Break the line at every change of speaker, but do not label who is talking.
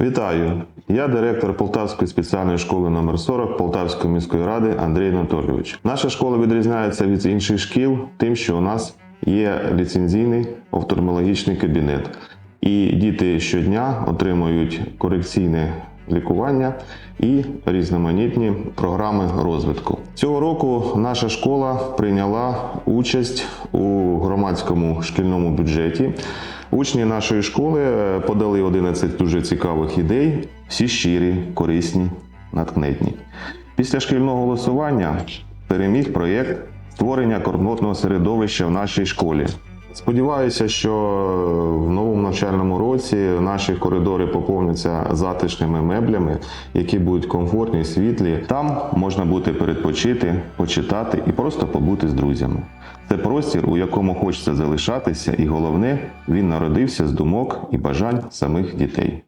Вітаю! Я директор Полтавської спеціальної школи номер 40 Полтавської міської ради Андрій Анатолійович. Наша школа відрізняється від інших шкіл тим, що у нас є ліцензійний офтальмологічний кабінет, і діти щодня отримують корекційне лікування і різноманітні програми розвитку. Цього року наша школа прийняла участь у громадському шкільному бюджеті. Учні нашої школи е, подали 11 дуже цікавих ідей, всі щирі, корисні, наткнетні. Після шкільного голосування переміг проєкт створення координатного середовища в нашій школі. Сподіваюся, що в новому навчальному році наші коридори поповняться затишними меблями, які будуть комфортні, світлі. Там можна буде передпочити, почитати і просто побути з друзями. Це простір, у якому хочеться залишатися, і головне, він народився з думок і бажань самих дітей.